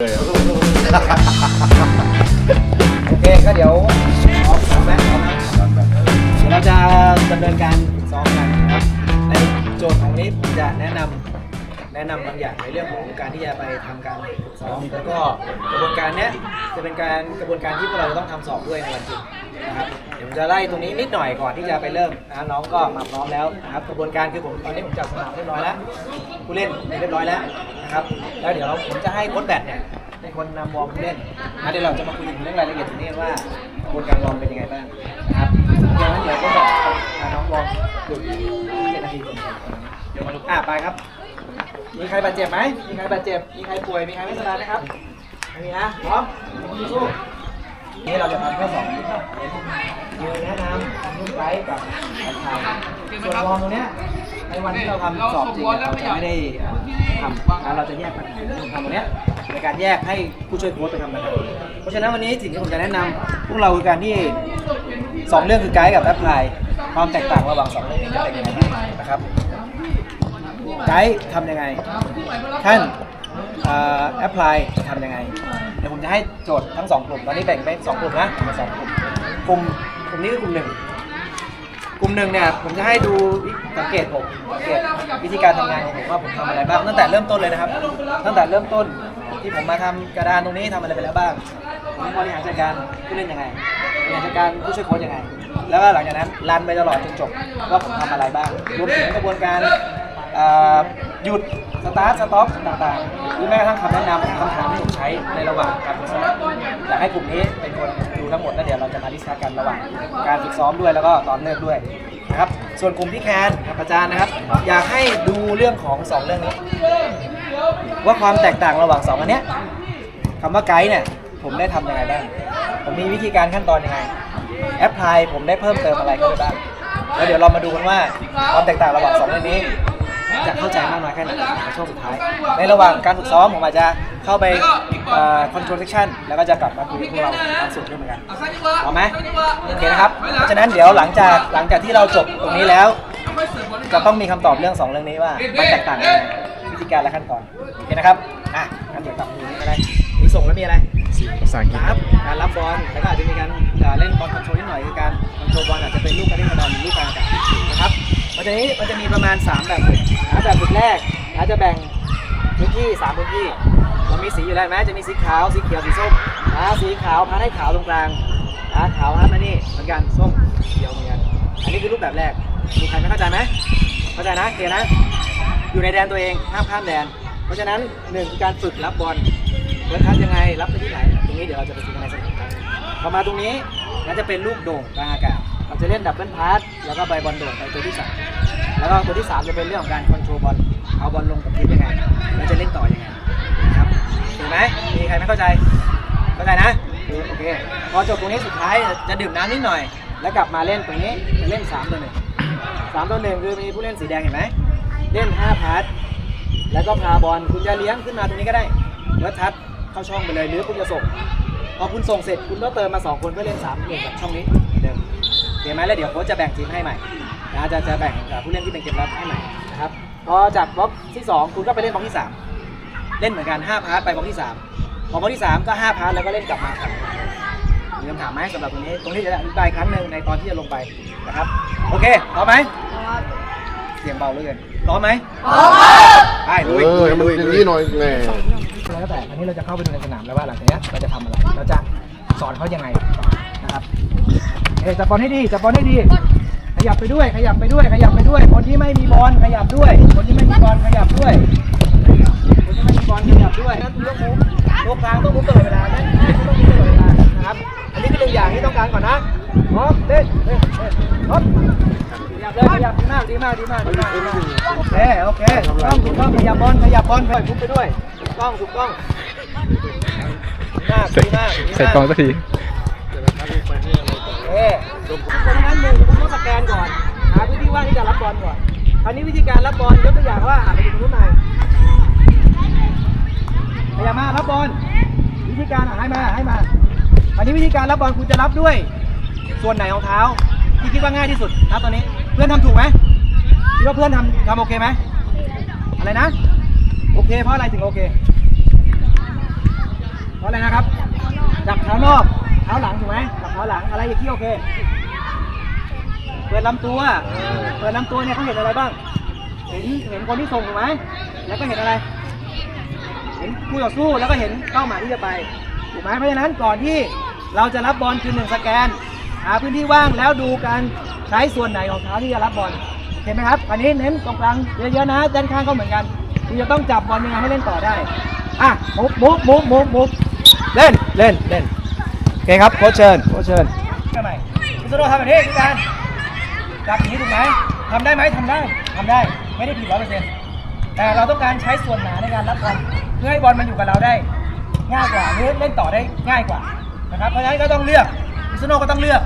โอเคก็เดี๋ยวออกสองแบงค์ออกนะเดี๋ยวเราจะดำเนินการซ้อมกันนะครับในโจทย์ของนนี้ผมจะแนะนำ แนะนำบางอย่างในเรื่องของการที่จะไปทำการฝึกซ้อมแล้วก็กระบวนการเนี้ยจะเป็นการกระบวนการที่พวกเราจะต้องทำสอบด้วยในวันจริงนะครับเดี๋ยวผมจะไล่ตรงนี้นิดหน่อยก่อนที่จะไปเริ่มนะน้องก็มาพร้อมแล้วนะครับกระบวนการคือผมตอนนี้ผมจัดสนามเรียบร้อยแล้วผู้เล่นเรียบร้อยแล้วนะครับแล้วเดี๋ยวเราผมจะให้โค้ชแบทเนี่ยเป็นคนนำวอร์มผู้เล่นนะเดี๋ยวเราจะมาคุยถึงเรื่องรายละเอียดตรงนี้ว่ากระบวนการวอร์มเป็นยังไงบ้างนะครับเดี๋ยวนั้นเดี๋ยวก็แบบพาน้องวอร์มหยุดเจ็ดนาทีก่อนเดี๋ยวมาดูอะไปครับ มีใครบาดเจ็บไหมมีใครบาดเจ็บ มีใครป่วย มีใครไม่สบายไหมครับไม่มีนะ พร้อมสู้นี่เราจะทำข้อสอบนี้ครับคือแนะนำนุ่นไกด์กับอันทายส่วนวอร์มตรงเนี้ยในวันที่เราทำสอบจริงเนี่ยเราจะไม่ได้เอ่อทำนะเราจะแยกปัญหาเรื่องทำตรงเนี้ยในการแยกให้ผู้ช่วยโค้ชไปทำนะครับเพราะฉะนั้นวันนี้สิ่งที่ผมจะแนะนำพวกเราคือการที่สองเรื่องคือไกด์กับแอปพลายความแตกต่างระหว่างสองเรื่องนี้จะเป็นยังไงบ้างนะครับ ไกด์ทำยังไง ท่านแอปพลายทำยังไง เดี๋ยวผมจะให้โจทย์ทั้งสองกลุ่ม ตอนนี้แบ่งเป็นสองกลุ่มนะเป็นสองกลุ่ม กลุ่มกลุ่มนี้คือกลุ่มหนึ่ง กลุ่มหนึ่งเนี่ยผมจะให้ดูสังเกตผมสังเกตวิธีการทำงานของผมว่าผมทำอะไรบ้างตั้งแต่เริ่มต้นเลยนะครับ ตั้งแต่เริ่มต้นที่ผมมาทำกระดานตรงนี้ทำอะไรไปแล้วบ้างผมบริหารจัดการผู้เล่นยังไงบริหารจัดการผู้ช่วยโค้ชยังไง แล้วก็หลังจากนั้นรันไปตลอดจนจบว่าผมทำอะไรบ้างรวมถึงกระบวนการ หยุดสตาร์ทสต็อปต่างๆหรือแม้กระทั่งคำแนะนำคำถามที่ผมใช้ในระหว่างการฝึกซ้อมอยากให้กลุ่มนี้เป็นคนดูทั้งหมดแล้วเดี๋ยวเราจะมาดิสคัสกันระหว่างการฝึกซ้อมด้วยแล้วก็ตอนเลิกด้วยนะครับส่วนกลุ่มที่แคนกับอาจารย์นะครับ อยากให้ดูเรื่องของสองเรื่องนี้ ว่าความแตกต่างระหว่างสองอันเนี้ยคำว่าไกด์เนี่ยผมได้ทำยังไงบ้างผมมีวิธีการขั้นตอนยังไงแอปพลายผมได้เพิ่มเติมอะไรเข้าไปบ้างแล้วเดี๋ยวเรามาดูกันว่าความแตกต่างระหว่างสองเรื่องนี้ จะเข้าใจมากน้อยแค่ไหนในช่วงสุดท้าย ในระหว่างการฝึกซ้อมผมอาจจะเข้าไปคอนโทรลเซ c ชันแล้วก็จะกลับมาคุยกับพวกเราตามสุดด้วยเหมือนกันเอาไหมโอเคนะครับเพราะฉะนั้นเดี๋ยวหลังจากหลังจากที่เราจบตรงนี้แล้ว จะต้องมีคำตอบเรื่องสองเรื่องนี้ว่ามันแตกต่างกันยังไงวิธีการและขั้นตอนโอเคนะครับอะงั้นเดี๋ยวกลับมาดูนี่อะไรมีส่งแล้วมีอะไรภาษาอังกฤษรับการรับบอลแล้วก็อาจจะมีการอ่าเล่นบอลคอนโทรลนิดหน่อยคือการคอนโทรลบอลอาจจะเป็นลูกกระเด้งกระดอนหรือลูกกลางอากาศนะครับ มันจะนี้มันจะมีประมาณ 3 แบบฝึกนะแบบฝึกแรกอาจจะแบ่งพื้นที่3พื้นที่เรามีสีอยู่แล้วไหมจะมีสีขาวสีเขียวสีส้มนะสีขาวพันให้ขาวตรงกลางนะขาวพันมานี่เหมือนกันส้มเขียวเหมือนกันอันนี้คือรูปแบบแรกมีใครไม่เข้าใจไหมเข้าใจนะเคนะ อยู่ในแดนตัวเองห้ามข้ามแดน เพราะฉะนั้นหนึ่งคือการฝึกรับบอลเวิร์คทัยังไงรับไปที่ไหนตรงนี้เดี๋ยวเราจะไปฝึกกันในสนามพอมาตรงนี้น่าจะเป็นลูกโด่งกลางอากาศ เราจะเล่นดับเบิลพาสแล้วก็ใบบอลโด่งไปตัวที่สามแล้วก็ตัวที่สามจะเป็นเรื่องของการคอนโทรลบอลเอาบอลลงกับพื้นยังไงแล้วจะเล่นต่อยังไงนะครับถูกไหมมีใครไม่เข้าใจเข้าใจนะโอเคพอจบตรงนี้สุดท้ายจะดื่มน้ำนิดหน่อย แล้วกลับมาเล่นตรงนี้จะเล่น3ตัวหนึ่งสามตัวหนึ่งคือมีผู้เล่นสีแดงเห็นไหมเล่น5พาร์ทแล้วก็พาบอลคุณจะเลี้ยงขึ้นมาตรงนี้ก็ได้แล้วทัดเข้าช่องไปเลยหรือคุณจะส่งพอคุณส่งเสร็จคุณก็เติมมา 2 คนเพื่อเล่น3เหมือนกับช่องนี้ ไหมแล้วเดี๋ยวโค้ชจะแบ่งทีมให้ใหม่นะจะจะแบ่งเอ่อผู้เล่นที่เป็นเกมรับให้ใหม่นะครับพอจากบล็อกที่ 2 คุณก็ไปเล่นบล็อกที่ 3 เล่นเหมือนกัน 5 พาร์ทไปบล็อกที่ 3 พอบล็อกที่ 3 ก็ 5 พาร์ทแล้วก็เล่นกลับมาครับมีคำถามไหมสำหรับตรงนี้ ตรงนี้จะอธิบายอีกครั้งหนึ่งในตอนที่จะลงไปนะครับ โอเคพร้อมไหมเสียงเบาเหลือเกินพร้อมไหมพร้อมไปลุยเออมันอย่างนี้หน่อยแหมแล้วแต่อันนี้เราจะเข้าไปดูในสนามแล้วว่าหลังจากนี้เราจะทำอะไร เราจะสอนเขายังไงนะครับ เอ้ยจับบอลให้ดีจับบอลให้ดี ขยับไปด้วย ขยับไปด้วย ขยับไปด้วย คนที่ไม่มีบอลขยับด้วย คนที่ไม่มีบอลขยับด้วย คนที่ไม่มีบอลขยับด้วยนั่นต้องมุมตัวกลางต้องมุมตลอดเวลานั่นต้องมุมตลอดเวลานะครับ อันนี้คือหนึ่งอย่างที่ต้องการก่อนนะพร้อมเล่นเล่นเล่นพร้อมขยับเลยขยับดีมากดีมากดีมากดีมากดีมากโอเคโอเคถูกต้องถูกต้องขยับบอลขยับบอลไปพุ่งไปด้วยถูกต้องถูกต้องดีมากดีมากดีมาก ใส่กองสักที เอ๊ะเพราะฉะนั้นหนึ่งคุณต้องสแกนก่อน หาพื้นที่ว่างที่จะรับบอลก่อน คราวนี้วิธีการรับบอลยกตัวอย่างว่าอาจจะเป็นรุ่นไหนพยายามมารับบอล วิธีการให้มาให้มาคราวนี้วิธีการรับบอลคุณจะรับด้วย ส่วนไหนของเท้าที่คิดว่าง่ายที่สุดนะตอนนี้ เพื่อนทำถูกไหมคิดว่าเพื่อนทำทำโอเคไหมอะไรนะ โอเค เพราะอะไรถึงโอเค เพรางนอก เท้าหลังถูกไหมกับเท้าหลังอะไรอย่างที่โอเค เปิดลำตัว เปิดลำตัวเนี่ยเขาเห็นอะไรบ้าง เห็นเห็นคนที่ส่งถูกไหมแล้วก็เห็นอะไร เห็นคู่ต่อสู้แล้วก็เห็นเป้าหมายที่จะไปถูกไหมเพราะฉะนั้นก่อนที่เราจะรับบอลคือหนึ่งสแกน หาพื้นที่ว่างแล้วดูการใช้ส่วนไหนของเท้าที่จะรับบอลเห็นไหมครับอันนี้เน้นตรงกลางเยอะๆนะด้านข้างก็เหมือนกันคุณจะต้องจับบอลยังไงให้เล่นต่อได้อะมุกมุกมุกมุกมุกเล่นเล่นเล่นโอ เคครับโค้ชเชิญโค้ชเชิญทำไมคุณสโนทำแบบนี้คือการจับอย่างนี้ถูกไหมทำได้ไหมทำได้ทำได้ไม่ได้ผิดร้อยเปอร์เซ็นต์แต่เราต้องการใช้ส่วนหนาในการรับบอลเพื่อให้บอลมันอยู่กับเราได้ ง่ายกว่าหรือเล่นต่อได้ง่ายกว่านะครับเพราะฉะนั้นก็ต้องเลือกมิสโนก็ต้องเลือก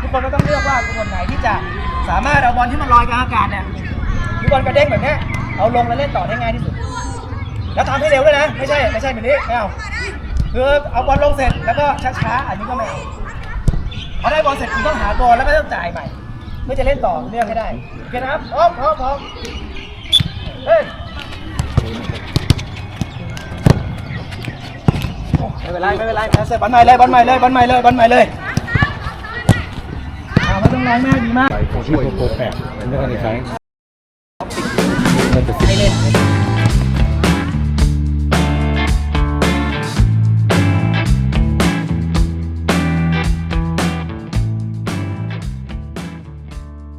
ทุกคนก็ต้องเลือกว่าส่วนไหนที่จะสามารถเอาบอลที่มันลอยกลางอากาศเนี่ยหรือบอลกระเด้งแบบนี้เอาลงแล้วเล่นต่อได้ง่ายที่สุด แล้วทำให้เร็วด้วยนะ ไม่ใช่ไม่ใช่แบบนี้ไม่เอา คือเอาบอลลงเสร็จแล้วก็ช้าๆอันนี้ก็ไม่เอาพอได้บอลเสร็จคุณต้องหาบอลแล้วก็ต้องจ่ายใหม่เพื่อจะเล่นต่อเรื่องให้ได้โอเคนะครับพร้อมพร้อมพร้อมเฮ้ยไม่เป็นไรไม่เป็นไรเสร็จบอลใหม่เลยบอลใหม่เลยบอลใหม่เลยบอลใหม่เลยอ่าไม่ต้องแรงมากดีมากช่วยโปรแปดไม่ได้ใช้ให้เล่น